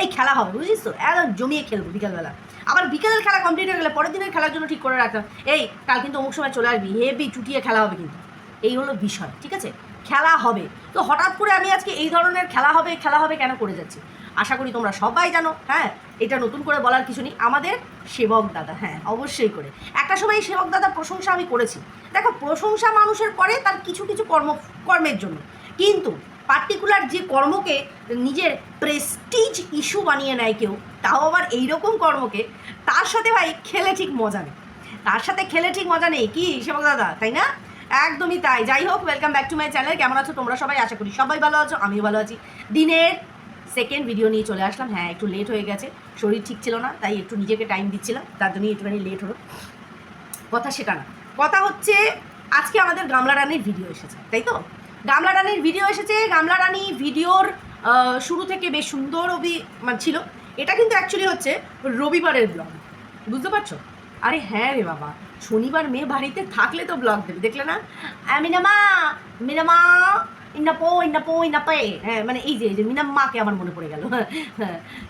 এই খেলা হবে, বুঝিস তো? একদম জমিয়ে খেলব বিকেলবেলা। আবার বিকেলের খেলা কমপ্লিট গেলে পরের দিনের খেলার জন্য ঠিক করে রাখতাম। এই, কাল কিন্তু অমুক সময় চলে আসবি হেভি চুটিয়ে খেলা হবে এই হলো বিষয়, ঠিক আছে? খেলা হবে। তো হঠাৎ করে আমি আজকে এই ধরনের খেলা হবে খেলা হবে কেন করে যাচ্ছি? আশা করি তোমরা সবাই জানো হ্যাঁ এটা নতুন করে বলার কিছু নেই, আমাদের সেবক দাদা হ্যাঁ অবশ্যই করে। একটা সময় সেবক দাদার প্রশংসা আমি করেছি। দেখো, প্রশংসা মানুষের করে তার কিছু কিছু কর্ম, কর্মের জন্য। কিন্তু পার্টিকুলার যে কর্মকে নিজের প্রেস্টিজ ইস্যু বানিয়ে নেয় কেউ, তাও আবার এইরকম কর্মকে, তার সাথে ভাই খেলে ঠিক মজা নেই। তার সাথে খেলে ঠিক মজা নেই। কি সেবক দাদা, তাই না? একদমই তাই। যাই হোক welcome back to my channel কেমন আছো তোমরা সবাই? আশা করি সবাই ভালো আছো, আমিও ভালো আছি। দিনের সেকেন্ড ভিডিও নিয়ে চলে আসলাম। হ্যাঁ একটু লেট হয়ে গেছে। শরীর ঠিক ছিল না, তাই একটু নিজেকে টাইম দিচ্ছিলাম। তার জন্যই একটুখানি লেট হলো। কথা সেটা না কথা হচ্ছে, আজকে আমাদের গামলা রানির ভিডিও এসেছে, তাই তো? গামলা রানির ভিডিও এসেছে। গামলা রানী ভিডিওর শুরু থেকে বেশ সুন্দর অভি মানে ছিল। এটা কিন্তু অ্যাকচুয়ালি হচ্ছে রবিবারের ব্লগ বুঝতে পারছ? আরে হ্যাঁ রে বাবা, শনিবার মেয়ে বাড়িতে থাকলে তো ব্লগ দেবে। দেখলে না? মিনামা মিনামা। ইন্না পো ইন্না পো, ইন্না পে। হ্যাঁ মানে এই যে এই যে মিনাম্মাকে আমার মনে পড়ে গেল।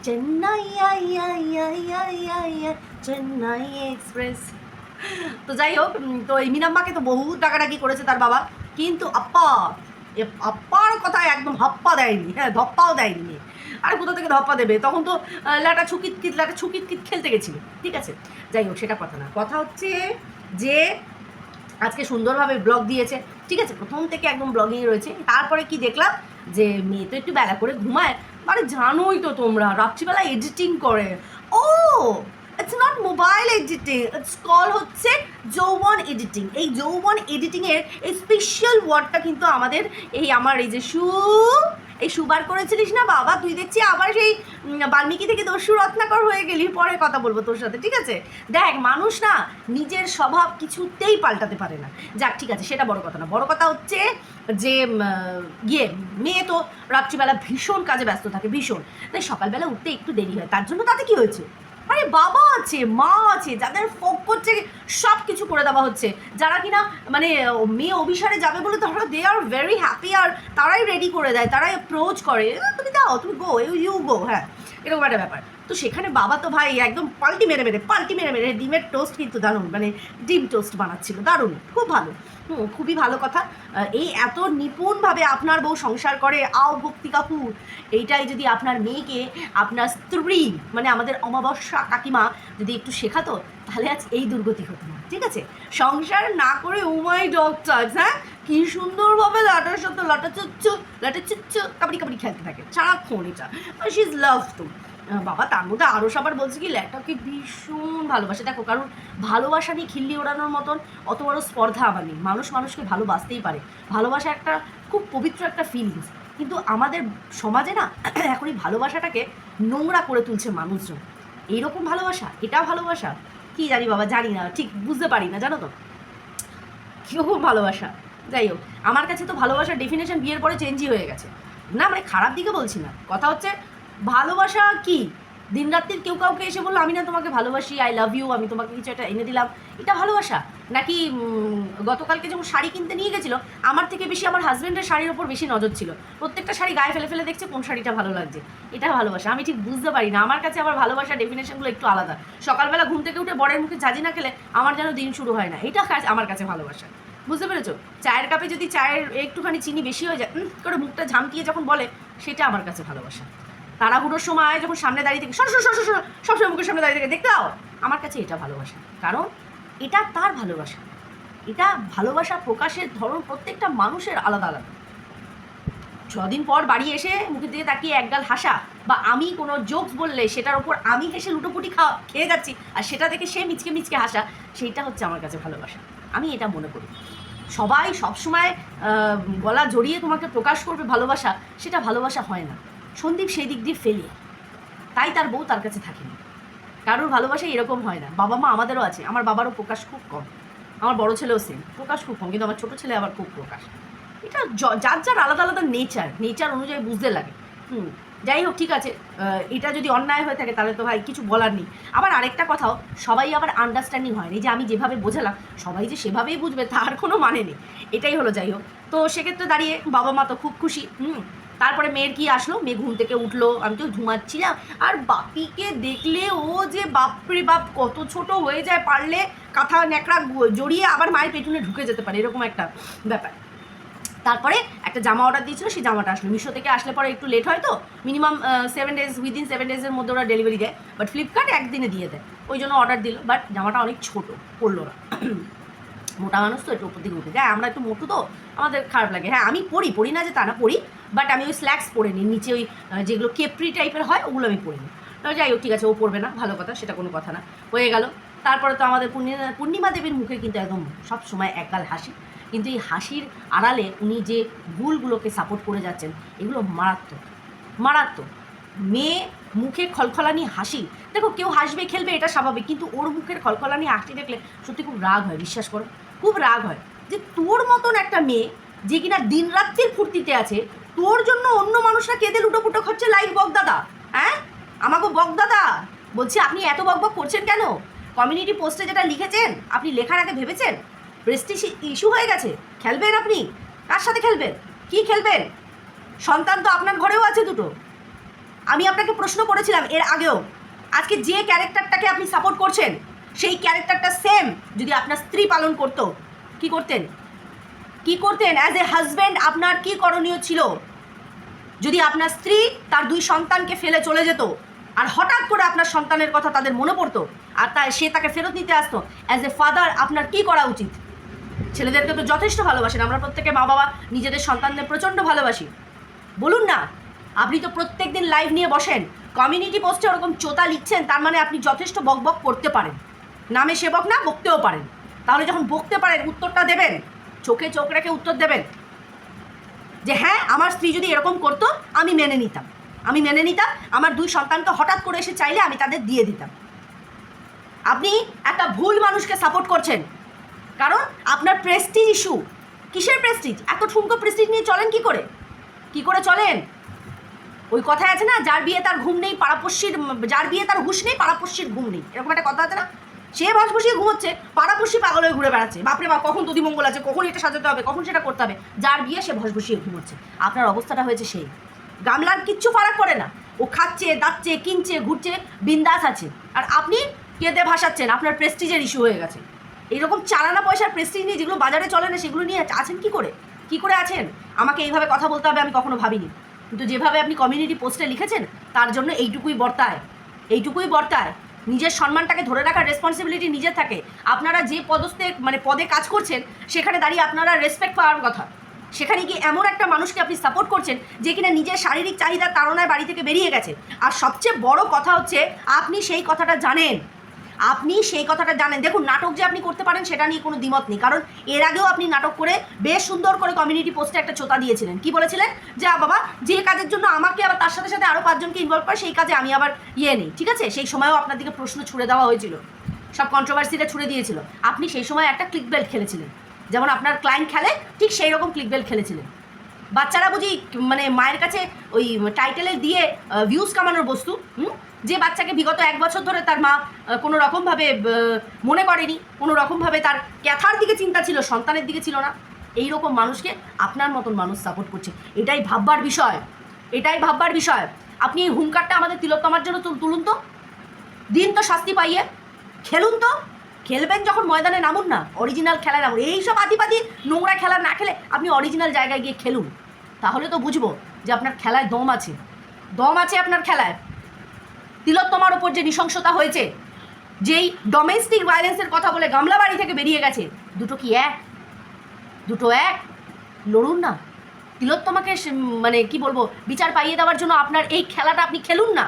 চেন্নাই চেন্নাই এক্সপ্রেস। তো যাই হোক তো এই মিনাম্মাকে তো বহু ডাকাডাকি করেছে তার বাবা। কিন্তু আপ্পা আপ্পার কথা একদম হাপ্পা দেয়নি। হ্যাঁ ধপ্পাও দেয়নি। আর কোথা থেকে ধপ্পা দেবে? তখন তো ল্যাটা ছুকিত কিত ল্যাটা ছুকিত কিত খেলতে গেছিল। ঠিক আছে? যাই হোক, সেটা কথা না। কথা হচ্ছে যে আজকে সুন্দরভাবে ব্লগ দিয়েছে। ঠিক আছে, প্রথম থেকে একদম ব্লগিং রয়েছে। তারপরে কি দেখলাম? যে মেয়ে তো একটু বেলা করে ঘুমায়। মানে জানোই তো তোমরা, রাত্রিবেলা এডিটিং করে। ও it's not mobile editing it's call হচ্ছে যৌবন এডিটিং এই যৌবন এডিটিংয়ের স্পেশাল ওয়ার্ডটা কিন্তু আমাদের, এই আমার এই যে সু এই সুবার করেছিলিস না বাবা? তুই দেখছি আবার সেই বাল্মীকি থেকে দস্যু রত্নাকর হয়ে গেলি। পরে কথা বলব তোর সাথে, ঠিক আছে? দেখ, মানুষ না নিজের স্বভাব কিছুতেই পাল্টাতে পারে না। যাক, ঠিক আছে, সেটা বড় কথা না। বড় কথা হচ্ছে যে গিয়ে মেয়ে তো রাত্রিবেলা ভীষণ কাজে ব্যস্ত থাকে, ভীষণ। তাই সকালবেলা উঠতে একটু দেরি হয়। তার জন্য তাতে কি হয়েছে? আরে বাবা আছে মা আছে যাদের ফোক করছে সব কিছু করে দেওয়া হচ্ছে। যারা কিনা মানে মেয়ে অভিসারে যাবে বলে তারা দে আর ভেরি হ্যাপি আর তারাই রেডি করে দেয় তারাই অ্যাপ্রোচ করে। "এ, তুমি দাও তুমি গো ইউ ইউ গো হ্যাঁ এরকম একটা ব্যাপার। তো সেখানে বাবা তো ভাই একদম পাল্টি মেরে মেরে, পাল্টি মেরে মেরে ডিমের টোস্ট কিন্তু দারুণ মানে ডিম টোস্ট বানাচ্ছিল, দারুণ, খুব ভালো, হুম, খুবই ভালো কথা। এই এত নিপুণভাবে আপনার বউ সংসার করে, আও ভক্তি কাপুর, এইটাই যদি আপনার মেয়েকে, আপনার স্ত্রী মানে আমাদের অমাবস্যা কাকিমা যদি একটু শেখাতো, তাহলে আজ এই দুর্গতি হতো না, ঠিক আছে? সংসার না করে উমাই ডক্টর হ্যাঁ? কী সুন্দরভাবে লাটার সাথে লাটা চুচ্চু লাটা চুচ্চু, কাবাডি কাবাডি খেলতে থাকে, সারাক্ষণ এটা শি ইজ লাভ টু বাবা, তার মধ্যে আরও সবার বলছে কি ল্যাটাকে ভীষণ ভালোবাসে। দেখো কারণ ভালোবাসা নিয়ে খিল্লি ওড়ানোর মতন, অত বড় স্পর্ধা আমার নেই। মানুষ মানুষকে ভালোবাসতেই পারে। ভালোবাসা একটা খুব পবিত্র একটা ফিলিংস কিন্তু আমাদের সমাজে না, এখন এই ভালোবাসাটাকে নোংরা করে তুলছে মানুষজন। এইরকম ভালোবাসা এটা ভালোবাসা? কি জানি বাবা, জানি না, ঠিক বুঝতে পারি না, জানো তো? কীরকম ভালোবাসা? যাই হোক, আমার কাছে তো ভালোবাসার ডেফিনেশন বিয়ের পরে চেঞ্জই হয়ে গেছে। না মানে খারাপ দিকে বলছি না। কথা হচ্ছে ভালোবাসা কি? দিন রাত্রির কেউ কাউকে এসে বলল, আমি না তোমাকে ভালোবাসি আই লাভ ইউ আমি তোমাকে কিছু একটা এনে দিলাম। এটা ভালোবাসা? নাকি গতকালকে যখন শাড়ি কিনতে নিয়ে গেছিল, আমার থেকে বেশি আমার হাজব্যান্ডের শাড়ির ওপর বেশি নজর ছিল। প্রত্যেকটা শাড়ি গায়ে ফেলে ফেলে দেখছে কোন শাড়িটা ভালো লাগছে। এটা ভালোবাসা। আমি ঠিক বুঝতে পারি না। আমার কাছে আমার ভালোবাসার ডেফিনেশনগুলো একটু আলাদা। সকালবেলা ঘুম থেকে উঠে বরের মুখে ঝাঁজি না খেলে আমার যেন দিন শুরু হয় না। এটা আমার কাছে ভালোবাসা। বুঝতে পেরেছ? চায়ের কাপে যদি চায়ের একটুখানি চিনি বেশি হয়ে যায় করে মুখটা ঝামকিয়ে যখন বলে, সেটা আমার কাছে ভালোবাসা। তাড়াহুড়োর সময় যখন সামনে দাঁড়িয়ে থেকে, সর সর সর সবসময় মুখের সামনে দাঁড়িয়ে থেকে, দেখতে দাও। আমার কাছে এটা ভালোবাসা। কারণ এটা তার ভালোবাসা। এটা ভালোবাসা প্রকাশের ধরন প্রত্যেকটা মানুষের আলাদা আলাদা। ছদিন পর বাড়ি এসে মুখের দিকে তাকিয়ে একগাল হাসা, বা আমি কোনো জোকস বললে সেটার ওপর আমি হেসে লুটোপুটি খাওয়া, খেয়ে যাচ্ছি, আর সেটা দেখে সে মিচকে মিচকে হাসা, সেইটা হচ্ছে আমার কাছে ভালোবাসা। আমি এটা মনে করি। সবাই সবসময় গলা জড়িয়ে তোমাকে প্রকাশ করবে ভালোবাসা, সেটা ভালোবাসা হয় না। সন্দীপ সেই দিক দিয়ে ফেলে। তাই তার বউ তার কাছে থাকেনি। কারোর ভালোবাসা এরকম হয় না। বাবা মা আমাদেরও আছে। আমার বাবারও প্রকাশ খুব কম। আমার বড় ছেলেও সেম প্রকাশ খুব কম। কিন্তু আমার ছোটো ছেলে আবার খুব প্রকাশ। এটা যার যার আলাদা আলাদা নেচার নেচার অনুযায়ী বুঝতে লাগে। হুম, যাই হোক, ঠিক আছে। এটা যদি অন্যায় হয়ে থাকে, তাহলে তো ভাই কিছু বলার নেই। আবার আরেকটা কথাও, সবাই আবার আন্ডারস্ট্যান্ডিং হয় এই যে আমি যেভাবে বোঝালাম, সবাই যে সেভাবেই বুঝবে, তার কোনো মানে নেই। এটাই হলো যাই হোক। তো সেক্ষেত্রে দাঁড়িয়ে বাবা মা তো খুব খুশি। হুম তারপরে মেয়ের কি আসলো? মেয়ে ঘুম থেকে উঠল, আমি তো ঘুমাচ্ছিলাম। আর বাপিকে দেখলে ও যে বাপরে বাপ, কত ছোট হয়ে যায় পারলে কাঁথা ন্যাকড়া জড়িয়ে আবার মায়ের পেটুনে ঢুকে যেতে পারে, এরকম একটা ব্যাপার। তারপরে একটা জামা অর্ডার দিয়েছিল, সেই জামাটা আসলো। মিশো থেকে আসলে পরে একটু লেট হয় তো minimum seven days within seven ডেজের মধ্যে ওরা ডেলিভারি দেয়। বাট ফ্লিপকার্ট একদিনে দিয়ে দেয়। ওই জন্য অর্ডার দিল। বাট জামাটা অনেক ছোট পড়ল না। মোটা মানুষ তো, একটু উপর দিকে উঠে যায়। আমরা একটু মোটু তো, আমাদের খারাপ লাগে। হ্যাঁ আমি পড়ি পড়ি না যে তা না পড়ি বাট আমি ওই স্ল্যাক্স পরে নিই। নিচে ওই যেগুলো কেপ্রি টাইপের হয়, ওগুলো আমি পরে নিই। তো যাই হোক, ঠিক আছে, ও পড়বে না, ভালো কথা, সেটা কোনো কথা না। হয়ে গেল। তারপরে তো আমাদের পূর্ণিমা পূর্ণিমা দেবীর মুখে কিন্তু একদম সব সময় একগাল হাসি। কিন্তু এই হাসির আড়ালে উনি যে ভুলগুলোকে সাপোর্ট করে যাচ্ছেন, এগুলো মারাত্মক। মারাত্মক। মেয়ে মুখে খলখলানি হাসি। দেখো, কেউ হাসবে, খেলবে, এটা স্বাভাবিক, কিন্তু ওর মুখের খলখলানি হাসি দেখলে সত্যি খুব রাগ হয়, বিশ্বাস করো। খুব রাগ হয় যে তোর মতন একটা মেয়ে যে কিনা দিনরাত্রির ফুর্তিতে আছে তোর জন্য অন্য মানুষরা কেঁদে লুটোপুটো খাচ্ছে লাইক বকদাদা হ্যাঁ? আমাকে বকদাদা বলছি আপনি এত বকবক করছেন কেন? কমিউনিটি পোস্টে যেটা লিখেছেন, আপনি লেখার আগে ভেবেছেন? প্রেস্টিজ ইস্যু হয়ে গেছে, খেলবেন আপনি? কার সাথে খেলবেন? কি খেলবেন? সন্তান তো আপনার ঘরেও আছে দুটো। আমি আপনাকে প্রশ্ন করেছিলাম এর আগেও, আজকে যে ক্যারেক্টারটাকে আপনি সাপোর্ট করছেন, সেই ক্যারেক্টারটা সেম যদি আপনার স্ত্রী পালন করতো, কি করতেন? কি করতেন? অ্যাজ এ হাজব্যান্ড আপনার কি করণীয় ছিল? যদি আপনার স্ত্রী তার দুই সন্তানকে ফেলে চলে যেত, আর হঠাৎ করে আপনার সন্তানের কথা তাদের মনে পড়তো, আর তাই সে তাকে ফেরত নিতে আসতো অ্যাজ এ ফাদার আপনার কি করা উচিত? ছেলেদেরকে তো যথেষ্ট ভালোবাসেন, আমরা প্রত্যেকে মা বাবা নিজেদের সন্তানদের প্রচণ্ড ভালোবাসি। বলুন না, আপনি তো প্রত্যেক দিন লাইভ নিয়ে বসেন কমিউনিটি পোস্টে ওরকম চোতা লিখছেন, তার মানে আপনি যথেষ্ট বকবক করতে পারেন। নামে সেবক না, বকতেও পারেন। তাহলে যখন বকতে পারেন, উত্তরটা দেবেন। চোখে চোখ রেখে উত্তর দেবেন? যে হ্যাঁ আমার স্ত্রী যদি এরকম করতো, আমি মেনে নিতাম। আমি মেনে নিতাম, আমার দুই সন্তানকে হঠাৎ করে এসে চাইলে আমি তাদের দিয়ে দিতাম। আপনি একটা ভুল মানুষকে সাপোর্ট করছেন। কারণ আপনার প্রেস্টিজ ইস্যু কিসের প্রেস্টিজ এত ঠুনকো প্রেস্টিজ নিয়ে চলেন কি করে? কি করে চলেন? ওই কথায় আছে না, যার বিয়ে তার ঘুম নেই, পাড়াপড়শির, যার বিয়ে তার হুশ নেই, পাড়াপড়শির ঘুম নেই। এরকম একটা কথা আছে না? সে ভাস বসিয়ে ঘুমোচ্ছে, পাড়াপড়শি পাগল হয়ে ঘুরে বেড়াচ্ছে। বাপরে বাপ, কখন মঙ্গল আছে, কখন এটা সাজাতে হবে, কখন সেটা করতে হবে? যার বিয়ে সে ভস বসিয়ে ঘুমোচ্ছে। আপনার অবস্থাটা হয়েছে সেই। গামলার কিচ্ছু ফারাক পড়ে না। ও খাচ্ছে, দাচ্ছে, কিনছে, ঘুরছে, বিন্দাস আছে। আর আপনি কেঁদে ভাসাচ্ছেন, আপনার প্রেস্টিজের ইস্যু হয়ে গেছে। এইরকম চালানা পয়সার প্রেস্টিজ নিয়ে যেগুলো বাজারে চলে না, সেগুলো নিয়ে আছেন কি করে? কি করে আছেন? আমাকে এইভাবে কথা বলতে হবে আমি কখনো ভাবিনি। কিন্তু যেভাবে আপনি কমিউনিটি পোস্টে লিখেছেন, তার জন্য এইটুকুই বর্তায়। এইটুকুই বর্তায়। নিজের সম্মানটাকে ধরে রাখার রেসপন্সিবিলিটি নিজের থাকে। আপনারা যে পদস্থে মানে পদে কাজ করছেন, সেখানে দাঁড়িয়ে আপনারা রেসপেক্ট পাওয়ার কথা। সেখানে গিয়ে এমন একটা মানুষকে আপনি সাপোর্ট করছেন, যে কিনা নিজের শারীরিক চাহিদার তাড়নায় বাড়ি থেকে বেরিয়ে গেছে। আর সবচেয়ে বড় কথা হচ্ছে, আপনি সেই কথাটা জানেন। আপনি সেই কথাটা জানেন। দেখুন, নাটক যে আপনি করতে পারেন, সেটা নিয়ে কোনো দ্বিমত নেই। কারণ এর আগেও আপনি নাটক করে বেশ সুন্দর করে কমিউনিটি পোস্টে একটা চোতা দিয়েছিলেন। কি বলেছিলেন? যে বাবা, যে কাজের জন্য আমাকে আবার তার সাথে সাথে আরও পাঁচজনকে ইনভলভ করে, সেই কাজে আমি আবার ইয়ে নেই। ঠিক আছে? সেই সময়ও আপনার দিকে প্রশ্ন ছুড়ে দেওয়া হয়েছিল। সব কন্ট্রোভার্সিটা ছুড়ে দিয়েছিল। আপনি সেই সময় একটা ক্লিক বেল্ট খেলেছিলেন। যেমন আপনার ক্লায়েন্ট খেলে, ঠিক সেই রকম ক্লিক বেল্ট খেলেছিলেন। বাচ্চারা বুঝি মানে মায়ের কাছে ওই টাইটেলে দিয়ে ভিউজ কামানোর বস্তু, হুম? যে বাচ্চাকে বিগত এক বছর ধরে তার মা কোনো রকমভাবে মনে করেনি, কোনো রকমভাবে তার ক্যাথার দিকে চিন্তা ছিল, সন্তানের দিকে ছিল না। এই রকম মানুষকে আপনার মতন মানুষ সাপোর্ট করছে। এটাই ভাববার বিষয়। এটাই ভাববার বিষয়। আপনি এই হুঙ্কারটা আমাদের তিলোত্তমার জন্য তুলুন তো। দিন তো শাস্তি পাইয়ে। খেলুন তো। খেলবেন যখন ময়দানে নামুন না। অরিজিনাল খেলায় নামুন। এই এইসব আদিপাদি নোংরা খেলা না খেলে আপনি অরিজিনাল জায়গায় গিয়ে খেলুন। তাহলে তো বুঝব যে আপনার খেলায় দম আছে। দম আছে আপনার খেলায়। তিলোত্তমার ওপর যে নৃশংসতা হয়েছে, যেই ডোমেস্টিক ভায়োলেন্সের কথা বলে গামলা বাড়ি থেকে বেরিয়ে গেছে, দুটো কি এক? দুটো এক? লড়ুন না। তিলোত্তমাকে মানে কি বলব, বিচার পাইয়ে দেওয়ার জন্য আপনার এই খেলাটা আপনি খেলুন না।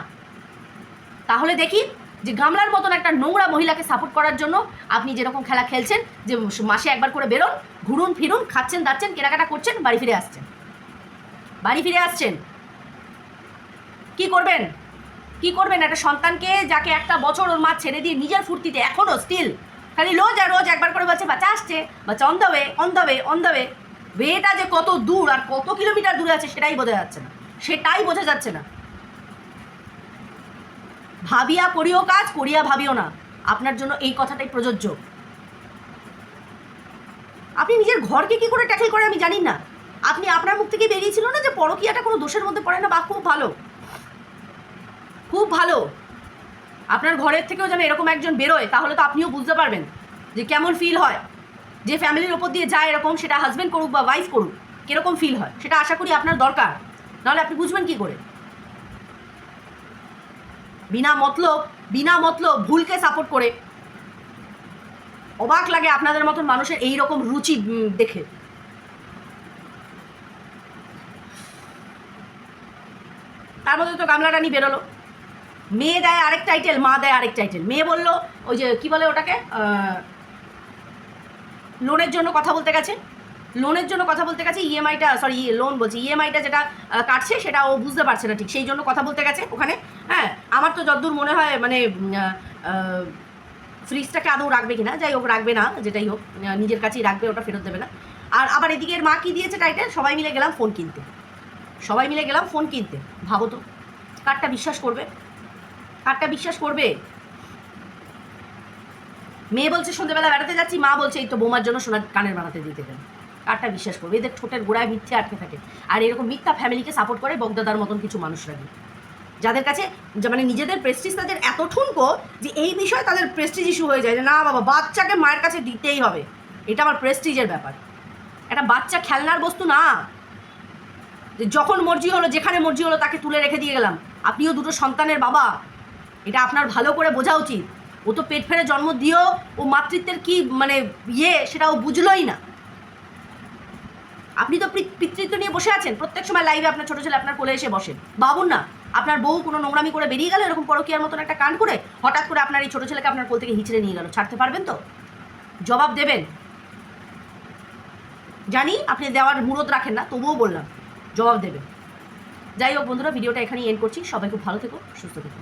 তাহলে দেখি যে গামলার মতন একটা নোংরা মহিলাকে সাপোর্ট করার জন্য আপনি যেরকম খেলা খেলছেন, যে মাসে একবার করে বেরোন, ঘুরুন, ফিরুন, খাচ্ছেন, দাচ্ছেন, কেনাকাটা করছেন, বাড়ি ফিরে আসছেন। বাড়ি ফিরে আসছেন। কি করবেন? কি করবেন? একটা সন্তানকে যাকে একটা বছর ওর মা ছেড়ে দিয়ে নিজের ফুর্তিতে এখনও স্টিল খালি রোজ আর রোজ একবার করে বলছে বাচ্চা আসছে, বাচ্চা on the way on the way on the ওয়েটা যে কত দূর আর কত কিলোমিটার দূরে আছে সেটাই বোঝা যাচ্ছে না। সেটাই বোঝা যাচ্ছে না। ভাবিয়া করিও কাজ, করিয়া ভাবিও না। আপনার জন্য এই কথাটাই প্রযোজ্য। আপনি নিজের ঘরকে কি করে ট্যাকেল করে আমি জানি না। আপনি আপনার মুখ থেকে বেরিয়েছিল না যে পরকিয়াটা কোনো দোষের মধ্যে পড়ে না? বা খুব ভালো। খুব ভালো। আপনার ঘরের থেকেও যেন এরকম একজন বেরোয়, তাহলে তো আপনিও বুঝতে পারবেন যে কেমন ফিল হয়। যে ফ্যামিলির ওপর দিয়ে যায় এরকম, সেটা হাজব্যান্ড করুক বা ওয়াইফ করুক, কীরকম ফিল হয়? সেটা আশা করি আপনার দরকার। নাহলে আপনি বুঝবেন কি করে? বিনা মতলব বিনা মতলব ভুলকে সাপোর্ট করে। অবাক লাগে আপনাদের মতন মানুষের এই রকম রুচি দেখে। তার মধ্যে তো গামলা রানী বেরোলো। মেয়ে দেয় আরেক টাইটেল মা দেয় আরেক টাইটেল মেয়ে বলল, ওই যে, কি বলে ওটাকে? লোনের জন্য কথা বলতে গেছে। লোনের জন্য কথা বলতে গেছে ইএমআইটা সরি লোন বলছি ইএমআইটা যেটা কাটছে, সেটা ও বুঝতে পারছে না ঠিক, সেই জন্য কথা বলতে গেছে ওখানে। হ্যাঁ আমার তো যতদূর মনে হয় মানে ফ্রিজটাকে আদৌ রাখবে কিনা, যাই হোক, রাখবে না, যেটাই হোক নিজের কাছেই রাখবে, ওটা ফেরত দেবে না। আর আবার এদিকে মা কী দিয়েছে টাইটেল সবাই মিলে গেলাম ফোন কিনতে। সবাই মিলে গেলাম ফোন কিনতে। ভাবো তো, কারটা বিশ্বাস করবে? কারটা বিশ্বাস করবে? মেয়ে বলছে, সন্ধ্যেবেলা বেড়াতে যাচ্ছি। মা বলছে, এই তো বোমার জন্য সোনার কানের বানাতে দিতে দেন কারটা বিশ্বাস করবে। এদের ঠোঁটের গোড়ায় মিথ্যে আটকে থাকে। আর এরকম মিথ্যা ফ্যামিলিকে সাপোর্ট করে বগদাদার মতন কিছু মানুষরা যাদের কাছে মানে নিজেদের প্রেস্টিজ তাদের এত ঠুনকো যে এই বিষয়ে তাদের প্রেস্টিজ ইস্যু হয়ে যায় যে, না বাবা, বাচ্চাকে মায়ের কাছে দিতেই হবে। এটা আমার প্রেস্টিজের ব্যাপার। একটা বাচ্চা খেলনার বস্তু না। যখন মর্জি হলো, যেখানে মর্জি হলো, তাকে তুলে রেখে দিয়ে গেলাম। আপনিও দুটো সন্তানের বাবা। এটা আপনার ভালো করে বোঝা উচিত। ও তো পেট ফেরে জন্ম দিয়েও ও মাতৃত্বের কি মানে ইয়ে সেটা ও বুঝলোই না। আপনি তো পিতৃত্ব নিয়ে বসে আছেন, প্রত্যেক সময় লাইভে আপনার ছোটো ছেলে আপনার কোলে এসে বসেন বাবুন না, আপনার বউ কোনো নোংরামি করে বেরিয়ে গেল, এরকম পরকিয়ার মতন একটা কান করে হঠাৎ করে আপনার এই ছোটো ছেলেকে আপনার কোল থেকে হিচড়ে নিয়ে গেল। ছাড়তে পারবেন তো? জবাব দেবেন। জানি আপনি দেওয়ার মুরত রাখেন না, তবুও বললাম, জবাব দেবেন। যাই হোক বন্ধুরা, ভিডিওটা এখানেই এন্ড করছি। সবাই খুব ভালো থেকো, সুস্থ থেকো।